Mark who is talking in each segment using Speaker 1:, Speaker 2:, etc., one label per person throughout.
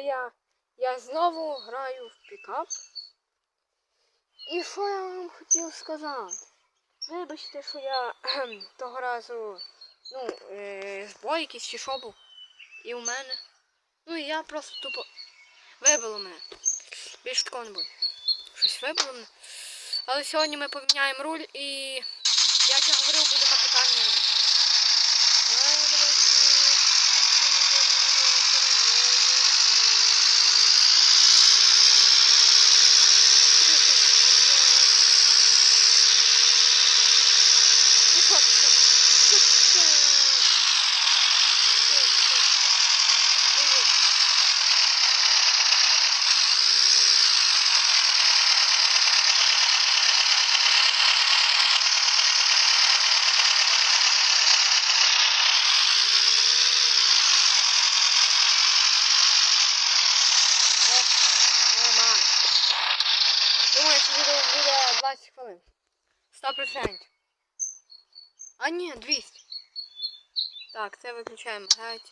Speaker 1: я, я знову граю в пікап. І що я вам хотів сказати? Вибачте, що я кхем, того разу, ну, е, збой якийсь чи що був. І у мене. Ну і я просто тупо вибило мене. Більше такого не буде. Щось вибило мене. Але сьогодні ми поміняємо руль і, як я говорив, буде капітальний ремонт. Ну, давайте. Ну що ти, що ти? Що ти? Що ти? Що ти? Що ти? Ой-ой. О, Нормально. Думаю, що відео 20 хвилин. 100%. А ні, 200. Так, це виключаємо геть.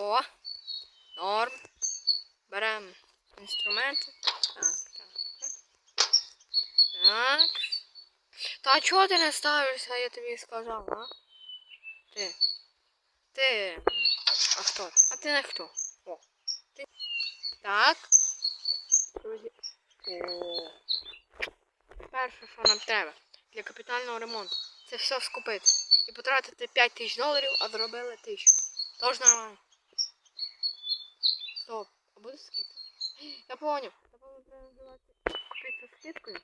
Speaker 1: О! Норм. Беремо інструменти. Так, так, так. Так. Та чого ти не ставишся, я тобі сказав, а? Ти. Ти. А хто ти? А ти не хто? О. Ти. Так. Друзі. О. Перше, що нам треба для капітального ремонту, це все скупити. І потратити 5 тисяч доларів, а зробили тисячу. Тож нормально. Стоп. А буде скидка? Я поняв. Напевно, треба нажимати купити скидкою.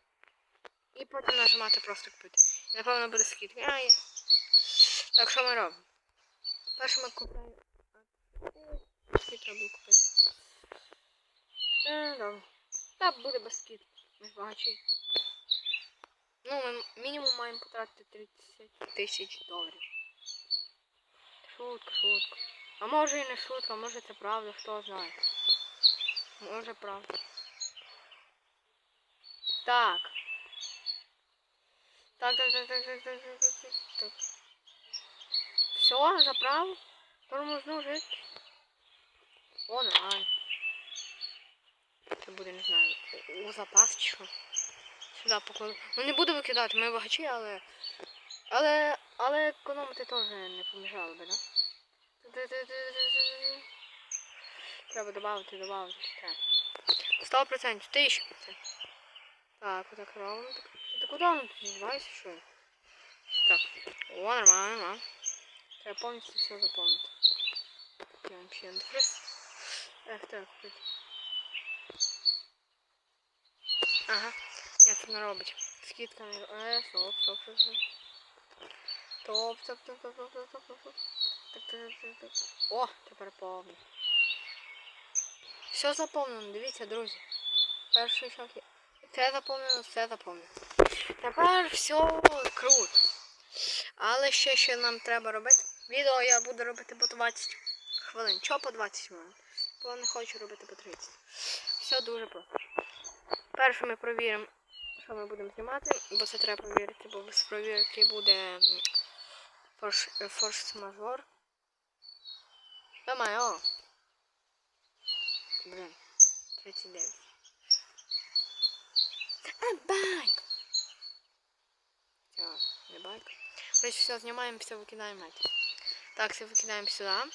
Speaker 1: І потім нажимати просто купити. І напевно буде скидка. А, є. Так, що ми робимо? Перше ми купляємо. А, Скільки треба було купити? Е, добре. Та буде без скидки. Ми багачі. Ну, ми мінімум маємо потратити 30 тисяч доларів. Шутка, шутка. А може і не шутка, може це правда, хто знає. Може правда. Так. Так, так, так, так, так, так, так, так, так. Все, заправ. Тормозну жити. О, нормально. Це буде, не знаю, у запас чи що. Сюди покладу. Ну не буду викидати, ми багачі, але. Але. Але економити теж не помішало би, да? Треба додати, додати. Треба. Сто процентів, тисячу процентів. Так, отак. Так, ти куди воно тут знімаєшся, що? Так. О, нормально, нормально. Треба повністю все заповнити. Я вам ще антифриз. Ех, так. Ага. Як вона робить? Скидка на е, стоп, стоп, стоп, стоп. Топ, топ, топ, топ, топ, топ, топ. стоп. Так, так, так, так. О, тепер повно. Все заповнено, дивіться, друзі. Перший шаг є. Це заповнено, все заповнено. Тепер все круто. Але ще що нам треба робити? Відео я буду робити по 20 хвилин. Чого по 20 хвилин? Бо не хочу робити по 30. Все дуже просто. Перше ми провіримо що ми будемо знімати, бо це треба провірити, бо без провірки буде е, форс-мажор. Давай, о! Блин, 39. А, байк! Все, не байк. Короче, все, знімаємо, все викидаємо нафиг. Так, все.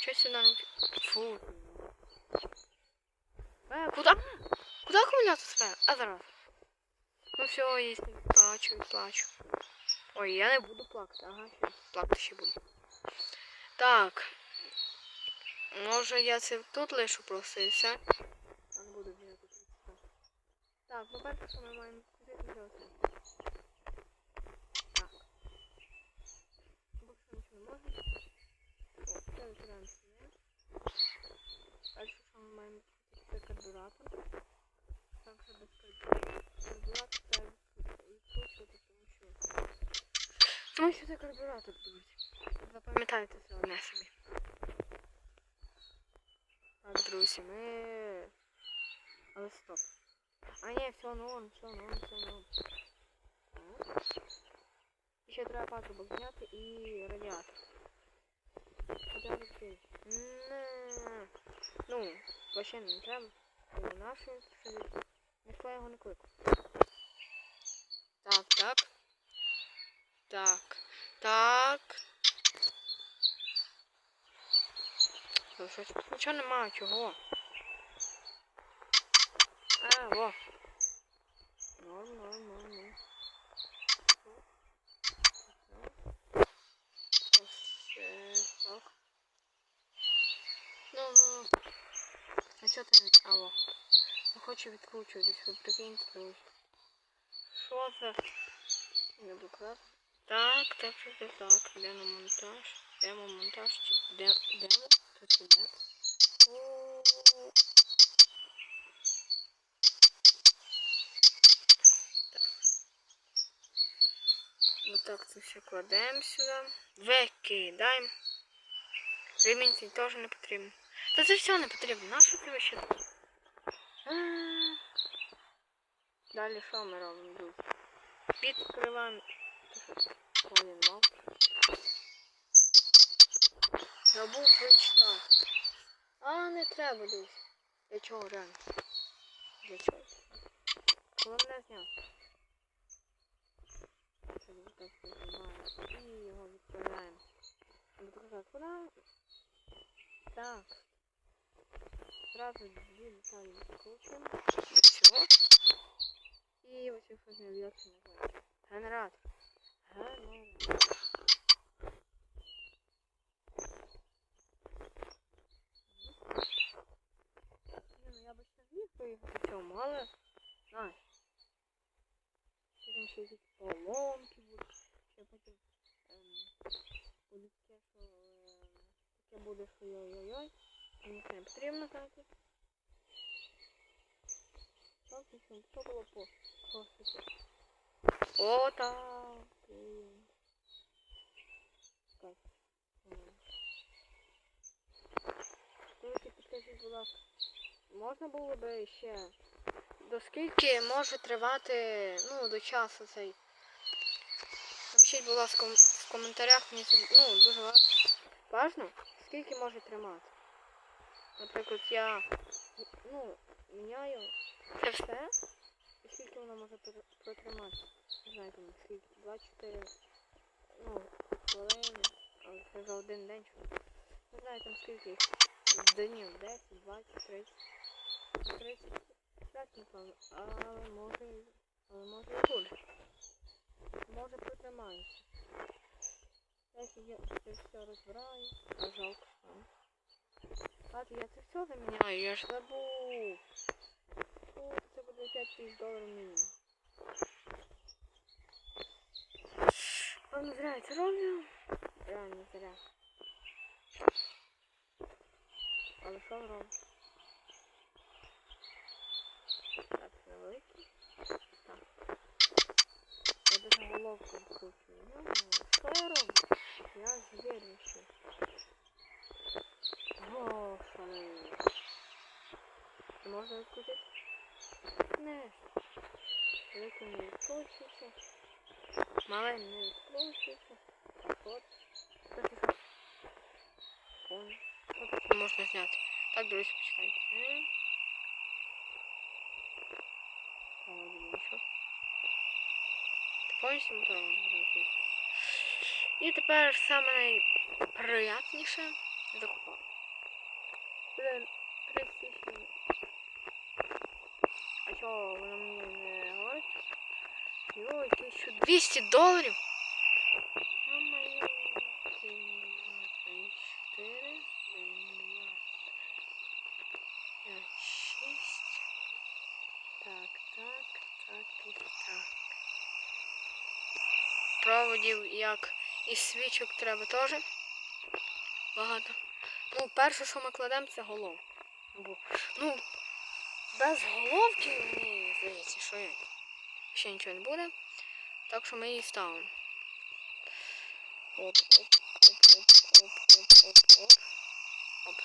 Speaker 1: Що сюди? не вки- Фу. Е, куди? Куда аккумулятор ставить? А зараз. Ну все, если плачу, плачу. Ой, я не буду плакати, ага, ще плакати ще буду. Так. Може я це тут лишу просто і все. Я не буду бігати. Так, по-перше, що ми маємо взяти. Так. Більше нічого не можна. О, це викидаємо сюди. Дальше, що ми маємо це карбюратор. Так, що без карбюратора. Тому що... Це карбюратор, друзі. Запам'ятайте це одне собі. Так, друзі, ми... Але стоп. А ні, все норм, все норм, все норм. Так. Ще треба патрубок зняти і радіатор. Куди відкрити? Ну, вообще не треба. Наші сидить. Ніхто його не кликав. Так, так. Так. Так. Та Щось тут нічого немає, чого? А, во. Норм, норм, норм, норм. Е, так. Ну, ну. А ти від... Алло. Хочу відкручуватись, ви прикиньте, друзі. Що це? Не доклад. Так, так, так, так, так. Демо монтаж. Демо монтаж. чи- Де, демо? Тут іде. О, Так. Вот так це все кладемо сюди. Викидаємо. Ремінь цей теж не потрібно. Та це все не потрібно. Нащо? А. Далі що ми робимо, друзі? Відкриваємо. Що? Мав. Забув прочитати. А, не треба, друзі. Для чого реально? Для чого? Головне зняти. І його відправляємо. Так. Сразу деталі відкручуємо. До всього. И щось не в'ється називається. Генератор. Генератор. Ні, ну я б ще зміг поїхати в цьому, але... Знаєш. Потім ще якісь поломки будуть. Ще потім... Ем, буде таке, що... Ем, таке буде, що йой-йой-йой. Мені це не потрібно так. Що було по... по? О, так. Так. Тільки підкажіть, будь ласка, можна було би ще до скільки може тривати, ну, до часу цей. Напишіть, будь ласка, в коментарях мені ну, дуже ва- важно, скільки може тримати. Наприклад, я ну, міняю це все, скільки воно може пр- протримати. Не знаю, там, скільки, 24 ну, хвилини, але це за один день. Не знаю там скільки їх. Днів 10, 20, 30. 30. Так, напевно. Але може. Але може і буде. Може протримається. Якщо я це все розбираю, а жалко. А я це все заміняю, я ж забув. О, це буде 5 тисяч доларів мінімум. Певно, зря я це роблю. Реально зря. Але що робимо? Так, невеликий. Так. Я даже головку вкручую. Ну, що я роблю? Я звірничаю. О, шалею. Можна відкрутити? Не. Великий не відкручується. Маленький не відкручується. Так от. От можна зняти. Так, друзі, почекайте. Ти повністю мотором зробив. І тепер саме найприятніше закупав. Блин, 30 тисяч. Чого воно мені не говорить? Йой, 1200 доларів? Ё-моё. Три, чотири, п'ять, шість. Так, так, так і так. Проводів як і свічок треба теж. Багато. Ну, перше, що ми кладемо, це голов. Ну, без головки мені здається, що ще нічого не буде. Так що ми її ставимо. Оп, оп, оп, оп, оп, оп, оп, оп. Оп.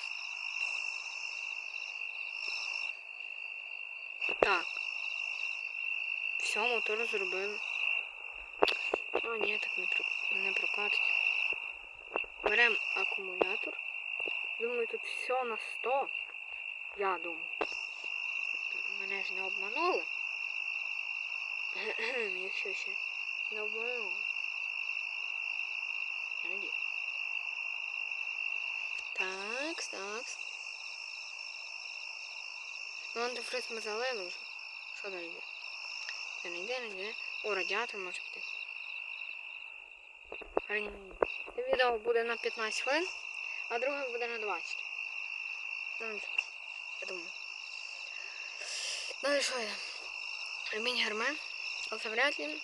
Speaker 1: Так. Все, мотор зробили. А, ні, так не, не прокатить. Беремо акумулятор. Думаю, тут все на 100. Я думаю. Мене ж не обманули. Якщо ще не обманули. Я надію. Так, так. Ну, антифриз ми залили вже. Що далі йде? Це не йде, не йде. О, радіатор може піти. Відео буде на 15 хвилин, а друге буде на 20. Ну. Я думаю. Ну і що йде? Ремінь герме. Це вряд ли.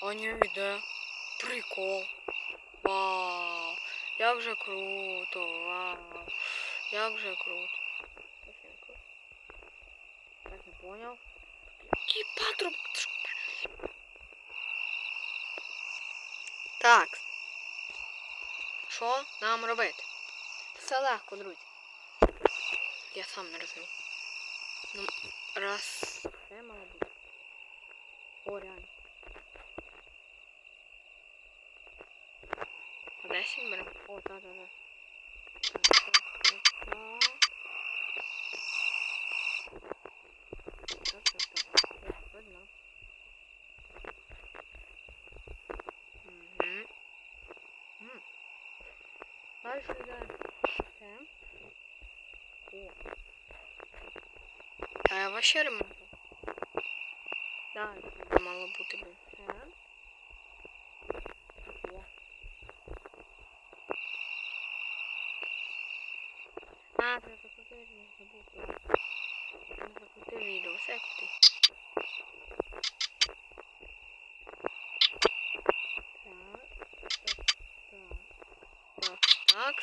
Speaker 1: О, ні, йде. Прикол. Вау. Як же круто. Вау. Як же круто. Так, не понял. Який патрубок? Так. Що нам робити? Все легко, друзі. Я сам не розумію. Ну, раз. Це мало бути. О, реально. 10 беремо? О, так, так, так. Так, так, так, так. Так, так, так. Я видно. Мгм. М. Дальше йде це. О. Та я вообще ремонту. Далі буде мало бути би. А, треба закрутити, не забув. Треба закрутити відео, все крути. Так, так, так.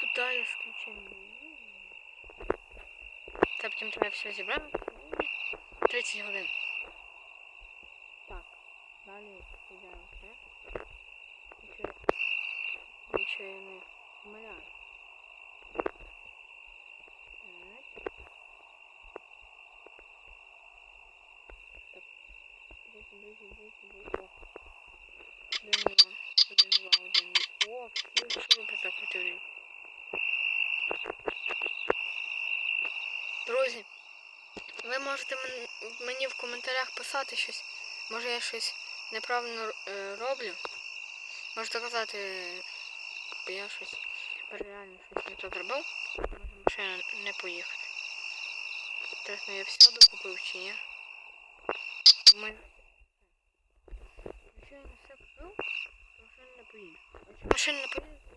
Speaker 1: Куда я включаю? Потім тебе все зібрав. 30 годин. Так, далі йде все. Нічого, нічого не помиляю. Так. Так. Друзі, друзі, друзі, друзі. О. Один, два, один, два, один. О, ну, що ви закрутили? Друзі, ви можете мені в коментарях писати щось. Може я щось неправильно е, роблю. Можете казати, бо я щось реально щось не то зробив. Може машина не поїхати. Інтересно, я все докупив чи ні? Ми... Якщо я не все купив, то машина не поїде. Машина не поїде, то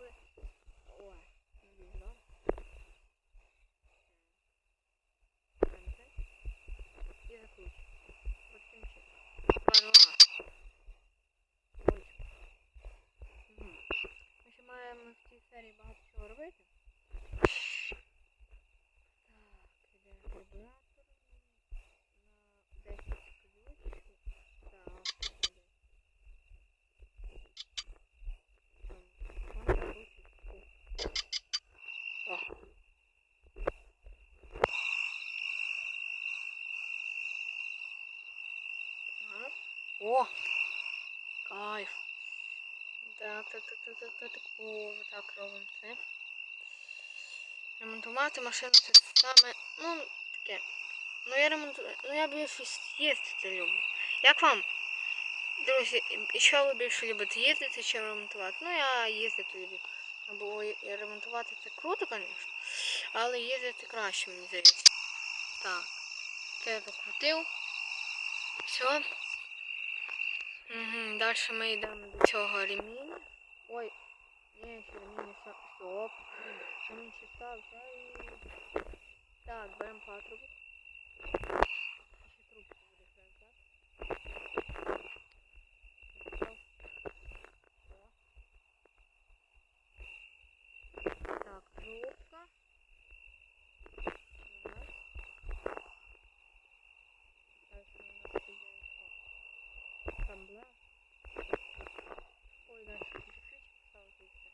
Speaker 1: серії багато чого робити. Так, іде карбюратор на 10 ключів. Так, іде. Там, там, ключик. О. Так, так, так, так, так, так. О, так робимо це. Ремонтувати машину це саме, ну, таке. Ну я ремонтую, ну я більше їздити люблю. Як вам? Друзі, що ви більше любите їздити чи ремонтувати? Ну я їздити люблю. Бо ремонтувати це круто, звісно. Але їздити краще, мені здається. Так. Це я покрутив. Все. Угу, далі ми йдемо до цього реміння. Ой, ні, ще реміння са- стоп. Ремінь ще стався і... Так, беремо патрубок. Ще трубку буде так. Так, трубка. Так. Дальше у нас іде що? Камбле. Ой, дальше чуть-чуть поставити і все.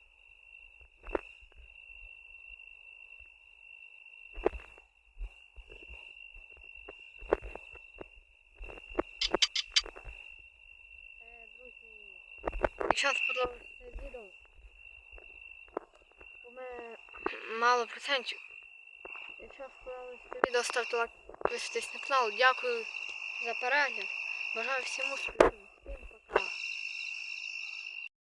Speaker 1: Е, друзі, якщо сподобалося це відео, у мене мало процентів. Якщо вам сподобалось це відео, ставте лайк, підписуйтесь на канал. Дякую за перегляд. Бажаю всім успіхів.